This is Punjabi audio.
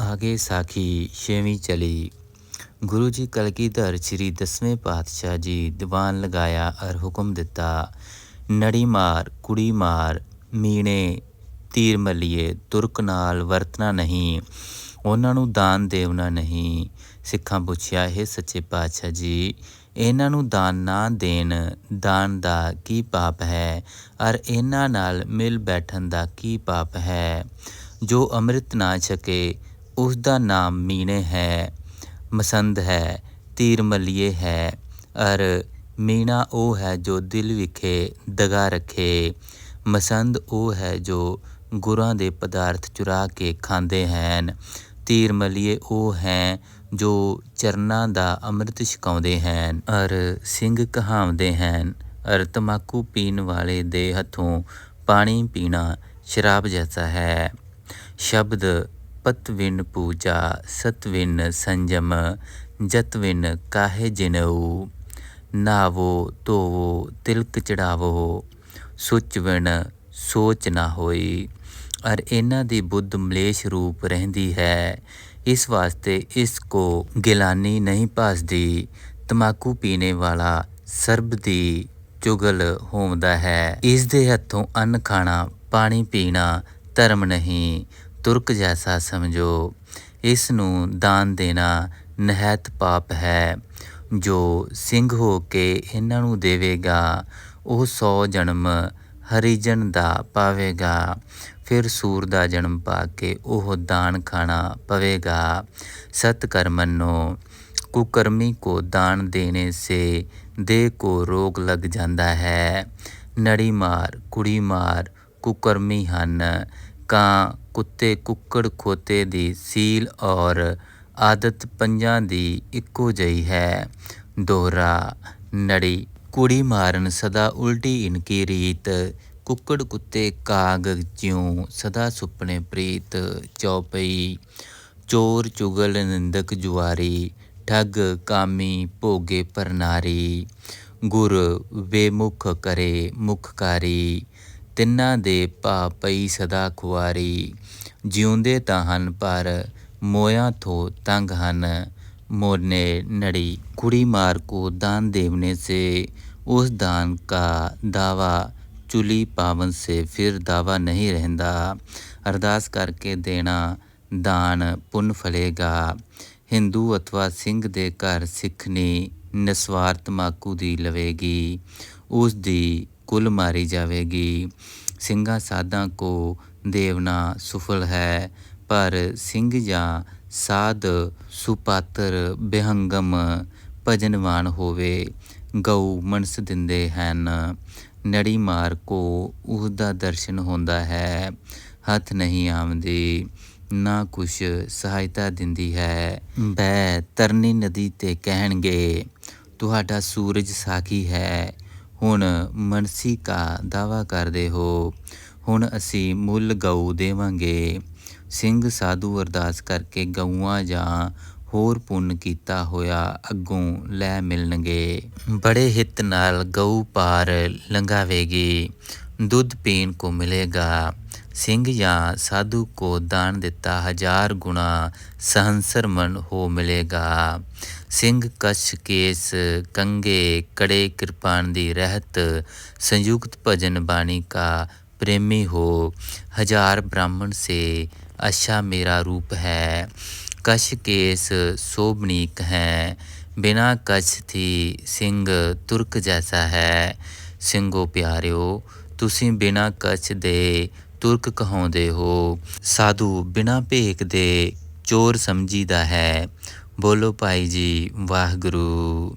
ਆਗੇ ਸਾਖੀ ਛੇਵੀਂ ਚਲੀ ਗੁਰੂ ਜੀ ਕਲਗੀਧਰ ਸ੍ਰੀ ਦਸਵੇਂ ਪਾਤਸ਼ਾਹ ਜੀ ਦੀਵਾਨ ਲਗਾਇਆ ਅਰ ਹੁਕਮ ਦਿੱਤਾ ਨੜੀ ਮਾਰ ਕੁੜੀ ਮਾਰ ਮੀਣੇ ਤੀਰ ਮੱਲੀਏ ਤੁਰਕ ਨਾਲ ਵਰਤਣਾ ਨਹੀਂ ਉਹਨਾਂ ਨੂੰ ਦਾਨ ਦੇਵਣਾ ਨਹੀਂ ਸਿੱਖਾਂ ਪੁੱਛਿਆ ਇਹ ਸੱਚੇ ਪਾਤਸ਼ਾਹ ਜੀ ਇਹਨਾਂ ਨੂੰ ਦਾਨ ਨਾ ਦੇਣ ਦਾਨ ਦਾ ਕੀ ਪਾਪ ਹੈ ਅਰ ਇਹਨਾਂ ਨਾਲ ਮਿਲ ਬੈਠਣ ਦਾ ਕੀ ਪਾਪ ਹੈ ਜੋ ਅੰਮ੍ਰਿਤ ਨਾ ਛਕੇ ਉਸ ਦਾ ਨਾਮ ਮੀਣੇ ਹੈ, ਮਸੰਦ ਹੈ ਤੀਰ ਮੱਲੀਏ ਹੈ। ਅਰ ਮੀਣਾ ਉਹ ਹੈ ਜੋ ਦਿਲ ਵਿਖੇ ਦਗਾ ਰੱਖੇ। ਮਸੰਦ ਉਹ ਹੈ ਜੋ ਗੁਰਾਂ ਦੇ ਪਦਾਰਥ ਚੁਰਾ ਕੇ ਖਾਂਦੇ ਹਨ। ਤੀਰ ਮੱਲੀਏ ਉਹ ਹੈ ਜੋ ਚਰਨਾਂ ਦਾ ਅੰਮ੍ਰਿਤ ਛਕਾਉਂਦੇ ਹਨ। ਅਰ ਸਿੰਘ ਕਹਾਉਂਦੇ ਹਨ, ਅਰ ਤਮਾਕੂ ਪੀਣ ਵਾਲੇ ਦੇ ਹੱਥੋਂ ਪਾਣੀ ਪੀਣਾ ਸ਼ਰਾਬ ਜੈਸਾ ਹੈ। ਸ਼ਬਦ ਪਤਵਿਨ ਪੂਜਾ ਸਤਵਿਨ ਸੰਜਮ ਜਤਵਿਨ ਕਾਹੇ ਜਿਨਉ ਨਾਵੋ, ਧੋਵੋ, ਤਿਲਕ ਚੜਾਵੋ ਸੁਚਵਿਨ ਸੋਚ ਨਾ ਹੋਈ। ਅਰ ਇਹਨਾਂ ਦੀ ਬੁੱਧ ਮਲੇਸ਼ ਰੂਪ ਰਹਿੰਦੀ ਹੈ। ਇਸ ਵਾਸਤੇ ਇਸ ਕੋ ਗਿਲਾਨੀ ਨਹੀਂ ਭਾਸਦੀ। ਤਮਾਕੂ ਪੀਣੇ ਵਾਲਾ ਸਰਬ ਦੀ ਚੁਗਲ ਹੋਮਦਾ ਹੈ। ਇਸ ਦੇ ਹੱਥੋਂ ਅੰਨ ਖਾਣਾ, ਪਾਣੀ ਪੀਣਾ ਧਰਮ ਨਹੀਂ। ਤੁਰਕ ਜੈਸਾ ਸਮਝੋ ਇਸ ਨੂੰ ਦਾਨ ਦੇਣਾ ਨਹਿਤ ਪਾਪ ਹੈ। ਜੋ ਸਿੰਘ ਹੋ ਕੇ ਇਹਨਾਂ ਨੂੰ ਦੇਵੇਗਾ, ਉਹ 100 ਜਨਮ ਹਰੀਜਨ ਦਾ ਪਾਵੇਗਾ। ਫਿਰ ਸੂਰ ਦਾ ਜਨਮ ਪਾ ਕੇ ਉਹ ਦਾਨ ਖਾਣਾ ਪਵੇਗਾ। ਸਤ ਨੂੰ ਕੁਕਰਮੀ ਕੋ ਦਾਨ ਦੇਣੇ ਸੇ ਦੇ ਕੋ ਰੋਗ ਲੱਗ ਜਾਂਦਾ ਹੈ। ਨੜੀ ਮਾਰ, ਕੁੜੀ ਮਾਰ, ਕੁਕਰਮੀ ਹਨ। ਕਾਂ ਕੁੱਤੇ ਕੁੱਕੜ ਖੋਤੇ ਦੀ ਸੀਲ ਔਰ ਆਦਤ ਪੰਜਾਂ ਦੀ ਇੱਕੋ ਜਿਹੀ ਹੈ। ਦੋਹਰਾ, ਨੜੀ, ਕੁੜੀ ਮਾਰਨ ਸਦਾ ਉਲਟੀ ਇਨਕੀ ਰੀਤ, ਕੁੱਕੜ ਕੁੱਤੇ ਕਾਗ ਜਿਉ ਸਦਾ ਸੁਪਨੇ ਪ੍ਰੀਤ, ਚੌਪਈ, ਚੋਰ ਚੁਗਲ ਨਿੰਦਕ ਜੁਆਰੀ, ਠੱਗ ਕਾਮੀ ਭੋਗੇ ਪਰਨਾਰੀ, ਗੁਰ ਵੇਮੁਖ ਕਰੇ ਮੁਖਕਾਰੀ ਤਿੰਨਾਂ ਦੇ ਭਾ ਪਈ ਸਦਾ ਖੁਆਰੀ। ਜਿਉਂਦੇ ਤਾਂ ਹਨ, ਪਰ ਮੋਇਆ ਤੋਂ ਤੰਗ ਹਨ। ਮੋਨੇ ਨੜੀ ਕੁੜੀ ਮਾਰ ਕੋ ਦਾਨ ਦੇਵਨੇ ਸੇ। ਉਸ ਦਾਨ ਕਾ ਦਾਵਾ ਚੁਲੀ ਪਾਵਨ ਸੇ, ਫਿਰ ਦਾਵਾ ਨਹੀਂ ਰਹਿੰਦਾ। ਅਰਦਾਸ ਕਰਕੇ ਦੇਣਾ ਦਾਨ ਪੁੰਨ ਫਲੇਗਾ। ਹਿੰਦੂ ਅਥਵਾ ਸਿੰਘ ਦੇ ਘਰ ਸਿੱਖ ਨੇ, ਨਿਸਵਾਰਥ ਮਾਕੂ ਦੀ ਲਵੇਗੀ। ਉਸ ਦੀ ਕੁੱਲ ਮਾਰੀ ਜਾਵੇਗੀ। ਸਿੰਘਾਂ ਸਾਧਾਂ ਕੋ ਦੇਵਨਾ ਸੁਫਲ ਹੈ, ਪਰ ਸਿੰਘ ਜਾਂ ਸਾਧ ਸੁਪਾਤਰ ਬਿਹੰਗਮ ਭਜਨਵਾਨ ਹੋਵੇ, ਗਊ ਮਨਸ ਦਿੰਦੇ ਹਨ। ਨੜੀ ਮਾਰ ਕੋ ਉਸ ਦਰਸ਼ਨ ਹੁੰਦਾ ਹੈ, ਹੱਥ ਨਹੀਂ ਆਉਂਦੀ ਨਾ ਕੁਛ ਸਹਾਇਤਾ ਦਿੰਦੀ ਹੈ। ਬੈ ਤਰਨੀ ਨਦੀ ਤੇ ਕਹਿਣਗੇ, ਤੁਹਾਡਾ ਸੂਰਜ ਸਾਖੀ ਹੈ ਹੁਣ ਮਨਸੀ ਕਾ ਦਾਵਾ ਕਰਦੇ ਹੋ, ਹੁਣ ਅਸੀਂ ਮੁੱਲ ਗਊ ਦੇਵਾਂਗੇ। ਸਿੰਘ ਸਾਧੂ ਅਰਦਾਸ ਕਰਕੇ ਗਊਆਂ ਜਾਂ ਹੋਰ ਪੁੰਨ ਕੀਤਾ ਹੋਇਆ ਅੱਗੋਂ ਲੈ ਮਿਲਣਗੇ। ਬੜੇ ਹਿੱਤ ਨਾਲ ਗਊ ਪਾਰ ਲੰਘਾਵੇਗੀ, ਦੁੱਧ ਪੀਣ ਕੋ ਮਿਲੇਗਾ। ਸਿੰਘ ਜਾਂ ਸਾਧੂ ਕੋ ਦਾਨ ਦਿੱਤਾ ਹਜ਼ਾਰ ਗੁਣਾ, ਸਹੰਸਰ ਮਨ ਹੋ ਮਿਲੇਗਾ। ਸਿੰਘ ਕਛ ਕੇਸ ਕੰਗੇ ਕੜੇ ਕਿਰਪਾਨ ਦੀ ਰਹਿਤ ਸੰਯੁਕਤ ਭਜਨ ਬਾਣੀ ਕਾ प्रेमी हो हजार ब्राह्मण से अच्छा मेरा रूप है कश केस शोभनीक हैं बिना कछ थी ਸਿੰਘ ਤੁਰਕ ਜੈਸਾ ਹੈ ਸਿੰਘੋ ਪਿਆਰਿਓ ਤੁਸੀਂ ਬਿਨਾ ਕਛ ਦੇ ਤੁਰਕ ਕਹਾਉਂਦੇ ਹੋ ਸਾਧੂ ਬਿਨਾ ਭੇਕ ਦੇ ਚੋਰ ਸਮਝੀਦਾ ਹੈ ਬੋਲੋ ਭਾਈ ਜੀ ਵਾਹਿਗੁਰੂ।